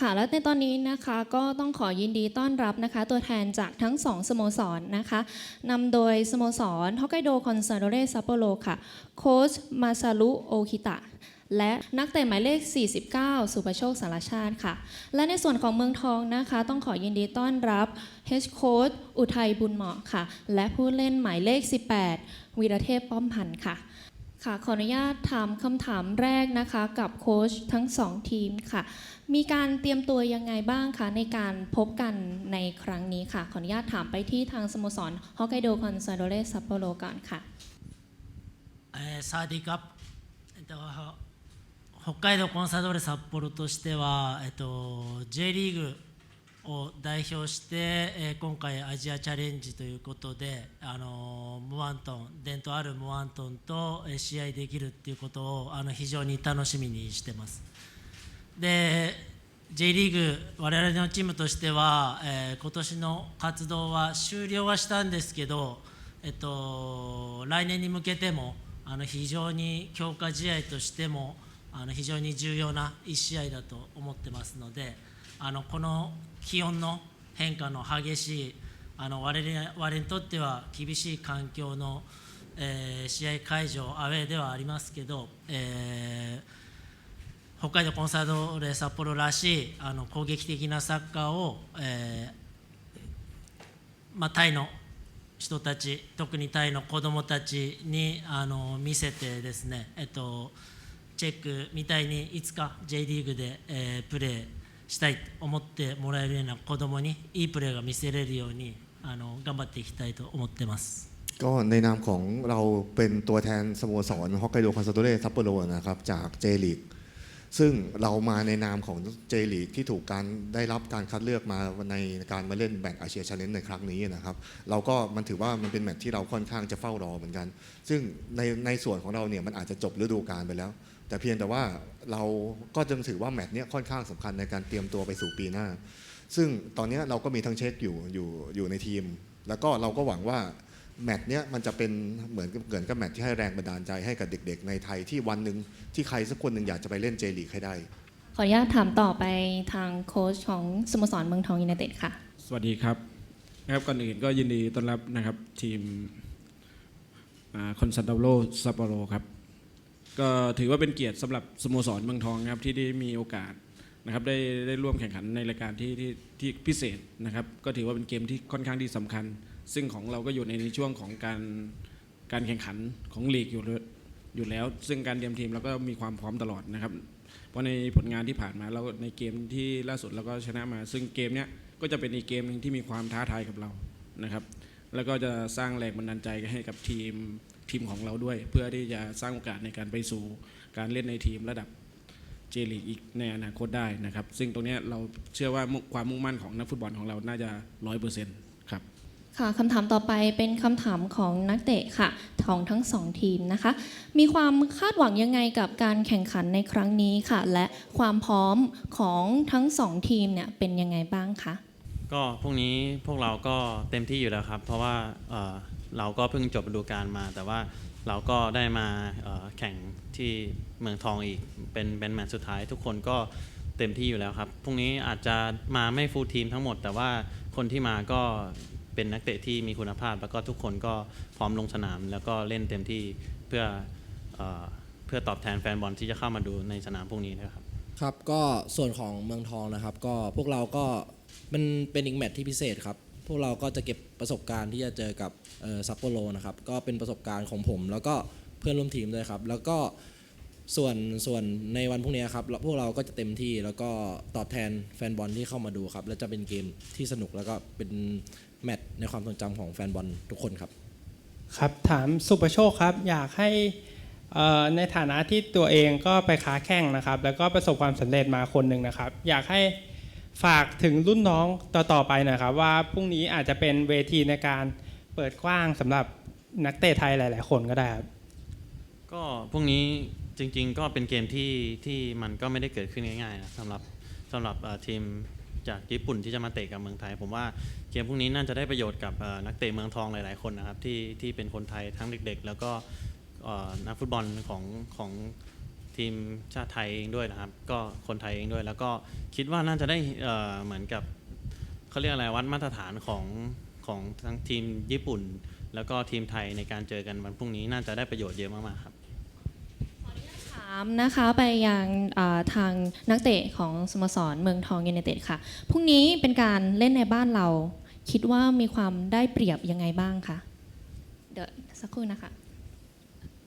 ค่ะและในตอนนี้นะคะก็ต้องขอยินดีต้อนรับนะคะ ตัวแทนจากทั้งสองสโมสรนะคะนำโดยสโมสรฮอกไกโดคอนซาโดเรซัปโปโรค่ะ โค้ชมาซารุโอคิตะ และนักเตะหมายเลข 49 สุภโชคสารชาติค่ะ และในส่วนของเมืองทองนะคะ ต้องขอยินดีต้อนรับเฮดโค้ชอุทัยบุญเหมาะค่ะ และผู้เล่นหมายเลข 18 วีรเทพป้อมพันธ์ค่ะ ค่ะขออนุญาตถามคำถามแรกนะคะกับโค้ชทั้งสองทีมค่ะ มีการเตรียมตัวยังไงบ้างคะในการพบกันในครั้งนี้ค่ะ ขออนุญาตถามไปที่ทางสโมสรฮอกไกโดคอนซาโดเลซัปโปโรก่อนค่ะสวัสดีครับเอ北海道コンサドーレ札幌としては、えっと、J リーグを代表して、え今回アジアチャレンジということで、あのムワントン伝統あるムワントンとえ試合できるっていうことをあの非常に楽しみにしてます。で J リーグ我々のチームとしては、え今年の活動は終了はしたんですけど、えっと、来年に向けてもあの非常に強化試合としてもあの非常に重要な1試合だと思ってますのであのこの気温の変化の激しいあの我々にとっては厳しい環境の、えー試合会場アウェーではありますけど、えー北海道コンサドーレ札幌らしいあの攻撃的なサッカーを、えーまあ、タイの人たち特にタイの子どもたちにあの見せてですね、えっと、チェックみたいにいつか J リーグで、えープレーしたいと思ってもらえるような子どもにいいプレーが見せれるようにあの頑張っていきたいと思ってます。 ก็ในนามของเราเป็นตัวแทนสโมสรฮอกไกโดคอนซาโดเรซัปโปโรนะครับจากเจลีกซึ่งเรามาในนามของเจลีกที่ถูกการได้รับการคัดเลือกมาในการมาเล่นแบ่งอาเซียนชาเลนจ์ในครั้งนี้นะครับ เราก็มันถือว่ามันเป็นแมตช์ที่เราค่อนข้างจะเฝ้ารอเหมือนกัน ซึ่งในในส่วนของเราเนี่ยมันอาจจะจบฤดูกาลไปแล้ว แต่เพียงแต่ว่าเราก็จึงถือว่าแมตช์นี้ค่อนข้างสำคัญในการเตรียมตัวไปสู่ปีหน้า ซึ่งตอนนี้เราก็มีทั้งเช็คอยู่อยู่อยู่ในทีม แล้วก็เราก็หวังว่าแมตช์เนี้ยมันจะเป็นเหมือนเหมือนกับแมตช์ที่ให้แรงบันดาลใจให้กับเด็กๆ ในไทยที่วันหนึ่งที่ใครสักคนหนึ่งอยากจะไปเล่นเจลีกให้ได้ ขออนุญาตถามต่อไปทางโค้ชของสโมสรเมืองทองยูไนเต็ดค่ะ สวัสดีครับนะครับก่อนอื่นก็ยินดีต้อนรับนะครับทีมคอนซันโดโรซัปโปโรครับ ก็ถือว่าเป็นเกียรติสำหรับสโมสรเมืองทองนะครับที่ได้มีโอกาสนะครับได้ได้ร่วมแข่งขันในรายการที่ที่ที่พิเศษนะครับ ก็ถือว่าเป็นเกมที่ค่อนข้างที่สำคัญ ซึ่งของเราก็อยู่ในช่วงของการการแข่งขันของลีกอยู่แล้วอยู่แล้ว ซึ่งการเตรียมทีมเราก็มีความพร้อมตลอดนะครับ เพราะในผลงานที่ผ่านมาเราในเกมที่ล่าสุดเราก็ชนะมา ซึ่งเกมเนี้ยก็จะเป็นอีกเกมหนึงที่มีความท้าทายกับเรานะครับ แล้วก็จะสร้างแรงบันดาลใจให้กับทีม ทีมของเราด้วย เพื่อที่จะสร้างโอกาสในการไปสู่การเล่นในทีมระดับเจลีกอีกในอนาคตได้นะครับ ซึ่งตรงเนี้ยเราเชื่อว่ามุ่งความมุ่งมั่นของนักฟุตบอลของเราน่าจะร้อยเปอร์เซ็นต์ครับค่ะคำถามต่อไปเป็นคำถามของนักเตะค่ะของทั้งสองทีมนะคะ มีความคาดหวังยังไงกับการแข่งขันในครั้งนี้ค่ะ และความพร้อมของทั้งสองทีมเนี่ยเป็นยังไงบ้างคะก็พรุ่งนี้พวกเราก็เต็มที่อยู่แล้วครับ เพราะว่า เราก็เพิ่งจบฤดูกาลมา แต่ว่าเราก็ได้มาแข่งที่เมืองทองอีก เป็นเป็นแมตช์สุดท้าย ทุกคนก็เต็มที่อยู่แล้วครับ พรุ่งนี้อาจจะมาไม่ฟูลทีมทั้งหมด แต่ว่าคนที่มาก็เป็นนักเตะที่มีคุณภาพ แล้วก็ทุกคนก็พร้อมลงสนาม แล้วก็เล่นเต็มที่เพื่อเอ่อเพื่อตอบแทนแฟนบอลที่จะเข้ามาดูในสนามพรุ่งนี้นะครับ ครับก็ส่วนของเมืองทองนะครับ ก็พวกเราก็มันเป็นอีกแมตช์ที่พิเศษครับ พวกเราก็จะเก็บประสบการณ์ที่จะเจอกับซัปโปโรนะครับก็เป็นประสบการณ์ของผม แล้วก็เพื่อนร่วมทีมด้วยครับ แล้วก็ส่วนส่วนในวันพรุ่งนี้ครับพวกเราก็จะเต็มที่แล้วก็ตอบแทนแฟนบอลที่เข้ามาดูครับ และจะเป็นเกมที่สนุกแล้วก็เป็นแมตช์ในความทรงจำของแฟนบอลทุกคนครับ ครับถามสุประโชคครับ อยากให้ในฐานะที่ตัวเองก็ไปค้าแข่งนะครับ แล้วก็ประสบความสำเร็จมาคนหนึ่งนะครับ อยากให้ ฝากถึงรุ่นน้องต่อๆไปหนะครับ ว่าพรุ่งนี้อาจจะเป็นเวทีในการเปิดกว้างสำหรับนักเตะไทยหลาย ๆ คนก็ได้ครับ ก็พรุ่งนี้จริง ๆ ก็เป็นเกมที่ที่มันก็ไม่ได้เกิดขึ้นง่ายๆนะสำหรับสำหรับเอ่อทีมจากญี่ปุ่นที่จะมาเตะกับเมืองไทย ผมว่าเกมพรุ่งนี้น่าจะได้ประโยชน์กับเอ่อนักเตะเมืองทองหลายๆคนนะครับที่ที่เป็นคนไทยทั้งเด็ก ๆ แล้วก็เอ่อนักฟุตบอลของของ ทีมชาติไทยเองด้วยนะครับ ก็คนไทยเองด้วย แล้วก็คิดว่าน่าจะได้เอ่อเหมือนกับเขาเรียกอะไรวัดมาตรฐานของของทั้งทีมญี่ปุ่น แล้วก็ทีมไทยในการเจอกันวันพรุ่งนี้น่าจะได้ประโยชน์เยอะมากๆครับ ถามนะคะไปยังอ่าทางนักเตะของสโมสรเมืองทองยูไนเต็ดค่ะพรุ่งนี้เป็นการเล่นในบ้านเรา คิดว่ามีความได้เปรียบยังไงบ้างคะเดี๋ยวสักครู่นะคะ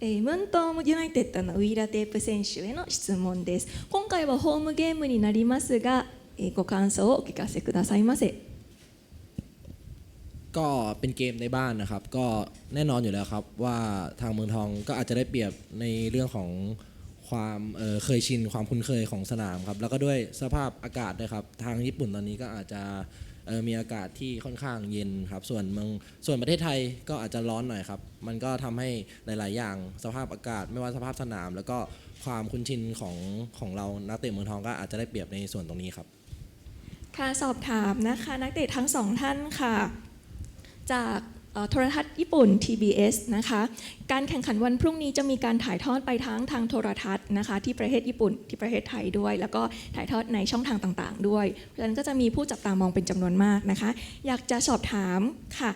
えームントームユナイテッドのウィーラテープ選手への質問です今回はホームゲームになりますが、えーご感想をお聞かせくださいませ ก็เป็นเกมในบ้านนะครับ ก็แน่นอนอยู่แล้วครับว่าทางเมืองทองก็อาจจะได้เปรียบในเรื่องของความเอ่อเคยชินความคุ้นเคยของสนามครับแล้วก็ด้วยสภาพอากาศด้วยครับทางญี่ปุ่นตอนนี้ก็อาจจะเอ่อ มีอากาศที่ค่อนข้างเย็นครับ ส่วนเมืองส่วนประเทศไทยก็อาจจะร้อนหน่อยครับ มันก็ทำให้หลาย ๆ อย่างสภาพอากาศไม่ว่าสภาพสนาม แล้วก็ความคุ้นชินของของเรานักเตะเมืองทองก็อาจจะได้เปรียบในส่วนตรงนี้ครับ ค่ะสอบถามนะคะนักเตะทั้งสองท่านค่ะ จาก โทรทัศน์ญี่ปุ่น TBS นะคะ การแข่งขันวันพรุ่งนี้จะมีการถ่ายทอดไปทั้งทางโทรทัศน์นะคะ ที่ประเทศญี่ปุ่นที่ประเทศไทยด้วย แล้วก็ถ่ายทอดในช่องทางต่างๆ ด้วย เพราะฉะนั้นก็จะมีผู้จับตามองเป็นจำนวนมากนะคะ อยากจะสอบถามค่ะ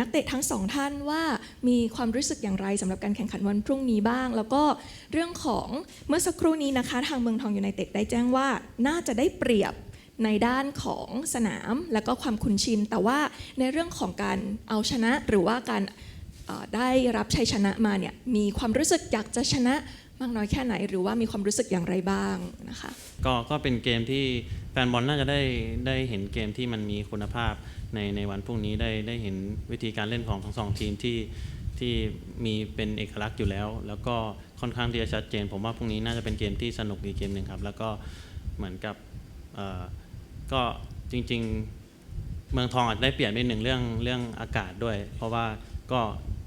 นักเตะทั้งสองท่านว่ามีความรู้สึกอย่างไรสำหรับการแข่งขันวันพรุ่งนี้บ้าง แล้วก็เรื่องของเมื่อสักครู่นี้นะคะ ทางเมืองทองยูไนเต็ดได้แจ้งว่าน่าจะได้เปรียบ ในด้านของสนามและก็ความคุ้นชิน แต่ว่าในเรื่องของการเอาชนะหรือว่าการได้รับชัยชนะมาเนี่ยมีความรู้สึกอยากจะชนะมากน้อยแค่ไหน หรือว่ามีความรู้สึกอย่างไรบ้างนะคะก็ก็เป็นเกมที่แฟนบอลน่าจะได้ได้เห็นเกมที่มันมีคุณภาพในในวันพรุ่งนี้ได้ได้เห็นวิธีการเล่นของทั้งสองทีมที่ที่มีเป็นเอกลักษณ์อยู่แล้ว แล้วก็ค่อนข้างที่จะชัดเจน ผมว่าพรุ่งนี้น่าจะเป็นเกมที่สนุกอีกเกมหนึ่งครับ แล้วก็เหมือนกับ ก็จริง ๆ เมืองทองอาจจะได้เปลี่ยนนิดหนึ่งเรื่องเรื่องอากาศด้วย เพราะว่าก็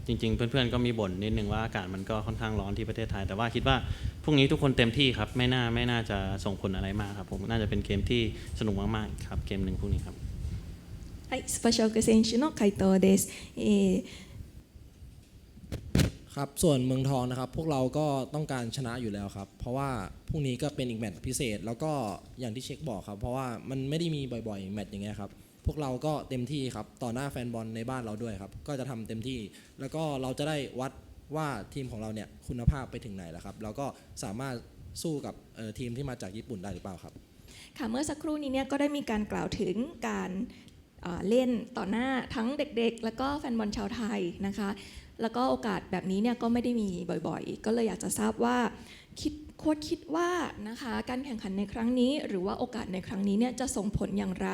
จริง ๆ เพื่อนๆก็มีบ่นนิดหนึ่งว่าอากาศมันก็ค่อนข้างร้อนที่ประเทศไทย แต่ว่าคิดว่าพรุ่งนี้ทุกคนเต็มที่ครับไม่น่าไม่น่าจะส่งผลอะไรมากครับผมน่าจะเป็นเกมที่สนุกมากๆครับเกมหนึ่งพรุ่งนี้ครับ はい、スパシャオク選手の回答です。えー ครับส่วนเมืองทองนะครับ พวกเราก็ต้องการชนะอยู่แล้วครับ เพราะว่าพรุ่งนี้ก็เป็นอีกแมตช์พิเศษ แล้วก็อย่างที่เช็คบอกครับ เพราะว่ามันไม่ได้มีบ่อยๆแมตช์อย่างเงี้ยครับพวกเราก็เต็มที่ครับต่อหน้าแฟนบอลในบ้านเราด้วยครับ ก็จะทำเต็มที่ แล้วก็เราจะได้วัดว่าทีมของเราเนี่ยคุณภาพไปถึงไหนแล้วครับแล้วก็สามารถสู้กับทีมที่มาจากญี่ปุ่นได้หรือเปล่าครับค่ะเมื่อสักครู่นี้เนี่ยก็ได้มีการกล่าวถึงการเอ่อเล่นต่อหน้าทั้งเด็กๆ แล้วก็แฟนบอลชาวไทยนะคะ แล้วก็โอกาสแบบนี้เนี่ยก็ไม่ได้มีบ่อยๆ ก็เลยอยากจะทราบว่าคิดโค้ชคิดว่านะคะการแข่งขันในครั้งนี้ หรือว่าโอกาสในครั้งนี้เนี่ยจะส่งผลอย่างไร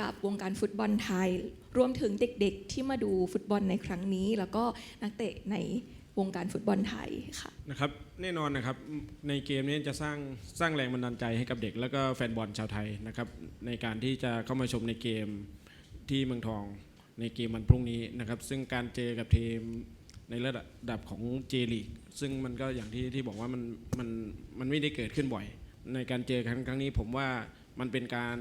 กับวงการฟุตบอลไทย รวมถึงเด็กๆ ที่มาดูฟุตบอลในครั้งนี้ แล้วก็นักเตะในวงการฟุตบอลไทยค่ะนะครับแน่นอนนะครับในเกมนี้จะสร้างสร้างแรงบันดาลใจให้กับเด็ก แล้วก็แฟนบอลชาวไทยนะครับในการที่จะเข้ามาชมในเกมที่เมืองทอง ในเกมวันพรุ่งนี้นะครับ ซึ่งการเจอกับทีมในระดับของเจลีกซึ่งมันก็อย่างที่ที่บอกว่ามันมันมันไม่ได้เกิดขึ้นบ่อย ในการเจอครั้งครั้งนี้ผมว่ามันเป็นการ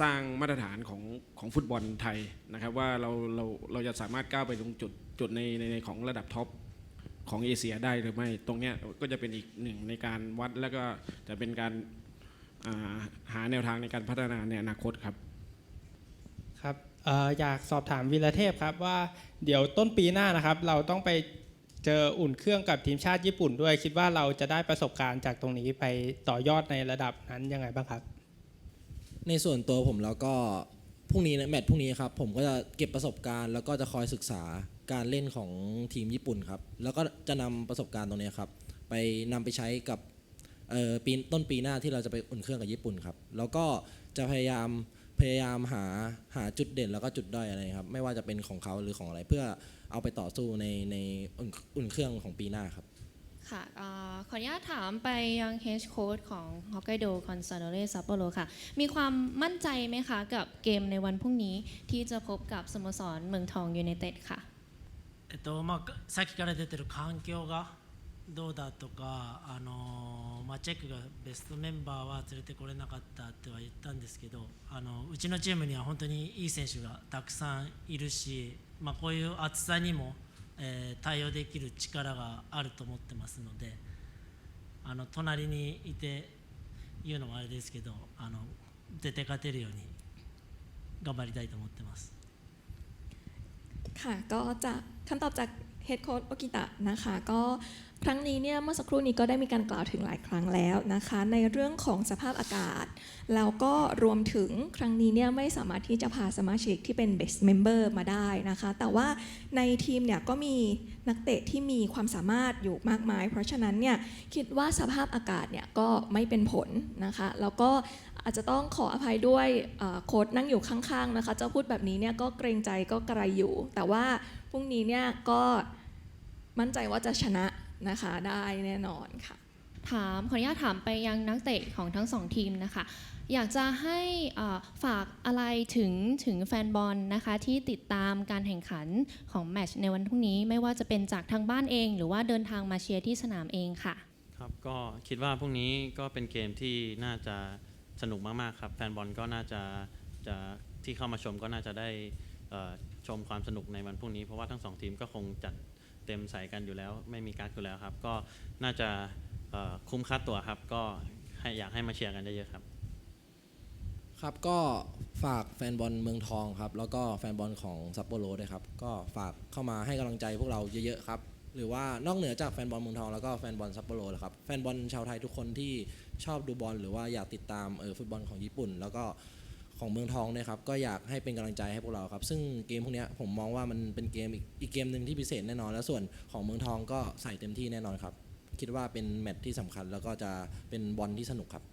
สร้างมาตรฐานของของฟุตบอลไทยนะครับว่าเราเราเราจะสามารถก้าวไปตรงจุดจุดในในในของระดับท็อปของเอเชียได้หรือไม่ ตรงเนี้ยก็จะเป็นอีกหนึ่งในการวัดแล้วก็จะเป็นการาหาแนวทางในการพัฒนาในอนาคตครับครับ อยากสอบถามวีระเทพครับว่าเดี๋ยวต้นปีหน้านะครับ เราต้องไปเจออุ่นเครื่องกับทีมชาติญี่ปุ่นด้วย คิดว่าเราจะได้ประสบการณ์จากตรงนี้ไปต่อยอดในระดับนั้นยังไงบ้างครับ ในส่วนตัวผมแล้วก็พรุ่งนี้นะแมตช์พรุ่งนี้ครับผมก็จะเก็บประสบการณ์ แล้วก็จะคอยศึกษาการเล่นของทีมญี่ปุ่นครับ แล้วก็จะนำประสบการณ์ตรงนี้ครับ ไปนำไปใช้กับปีต้นปีหน้าที่เราจะไปอุ่นเครื่องกับญี่ปุ่นครับ แล้วก็จะพยายาม พยายามหาหาจุดเด่นแล้วก็จุดด้อยอะไรครับ ไม่ว่าจะเป็นของเขาหรือของอะไร เพื่อเอาไปต่อสู้ในในอุ่นอุ่นเครื่องของปีหน้าครับ ค่ะเอ่อขออนุญาตถามไปยังเฮดโค้ชของฮอกไกโดคอนซาโดเรซัปโปโรค่ะ มีความมั่นใจไหมคะ กับเกมในวันพรุ่งนี้ที่จะพบกับสโมสรเมืองทองยูไนเต็ดค่ะ えっとまあ、さっきから出てる環境が どうだとか、あのまあ、チェックがベストメンバーは連れてこれなかったっては言ったんですけどあのうちのチームには本当にいい選手がたくさんいるし、まあ、こういう暑さにも、えー対応できる力があると思ってますので、 あの隣にいて言うのもあれですけどあの絶対勝てるように頑張りたいと思ってます。 ค่ะก็จะคำตอบจากเฮดโค้ชโอกิตะนะคะก็ ครั้งนี้เนี่ยเมื่อสักครู่นี้ก็ได้มีการกล่าวถึงหลายครั้งแล้วนะคะ ในเรื่องของสภาพอากาศ แล้วก็รวมถึงครั้งนี้เนี่ยไม่สามารถที่จะพาสมาชิกที่เป็น best member มาได้นะคะ แต่ว่าในทีมเนี่ยก็มีนักเตะที่มีความสามารถอยู่มากมาย เพราะฉะนั้นเนี่ยคิดว่าสภาพอากาศเนี่ยก็ไม่เป็นผลนะคะ แล้วก็อาจจะต้องขออภัยด้วยโค้ชนั่งอยู่ข้างๆนะคะจะพูดแบบนี้เนี่ยก็เกรงใจก็กระไรอยู่ แต่ว่าพรุ่งนี้เนี่ยก็มั่นใจว่าจะชนะ นะคะได้แน่นอนค่ะ ถามขออนุญาตถามไปยังนักเตะของทั้งสองทีมนะคะ อยากจะให้อ่าฝากอะไรถึงถึงแฟนบอลนะคะที่ติดตามการแข่งขันของแมตช์ในวันพรุ่งนี้ไม่ว่าจะเป็นจากทางบ้านเอง หรือว่าเดินทางมาเชียร์ที่สนามเองค่ะ ครับก็คิดว่าพรุ่งนี้ก็เป็นเกมที่น่าจะสนุกมากๆครับแฟนบอลก็น่าจะจะที่เข้ามาชมก็น่าจะได้เอ่อชมความสนุกในวันพรุ่งนี้เพราะว่าทั้งสองทีมก็คงจัดเต็มใส่กันอยู่แล้ว ไม่มีการดอยู่แล้วครับ ก็น่าจะคุ้มค่าตัวครับ ก็ให้อยากให้มาเชียร์กันเยอะๆครับ ครับก็ฝากแฟนบอลเมืองทองครับ แล้วก็แฟนบอลของซัปโปโรด้วยครับ ก็ฝากเข้ามาให้กำลังใจพวกเราเยอะๆครับหรือว่านอกเหนือจากแฟนบอลเมืองทองแล้วก็แฟนบอลซัปโปโรนะครับแฟนบอลชาวไทยทุกคนที่ชอบดูบอลหรือว่าอยากติดตามเออฟุตบอลของญี่ปุ่น แล้วก็ ของเมืองทองเนี่ยครับก็อยากให้เป็นกำลังใจให้พวกเราครับ ซึ่งเกมพวกนี้ผมมองว่ามันเป็นเกมอีกเกมหนึ่งที่พิเศษแน่นอน แล้วส่วนของเมืองทองก็ใส่เต็มที่แน่นอนครับ คิดว่าเป็นแมตช์ที่สำคัญแล้วก็จะเป็นบอลที่สนุกครับ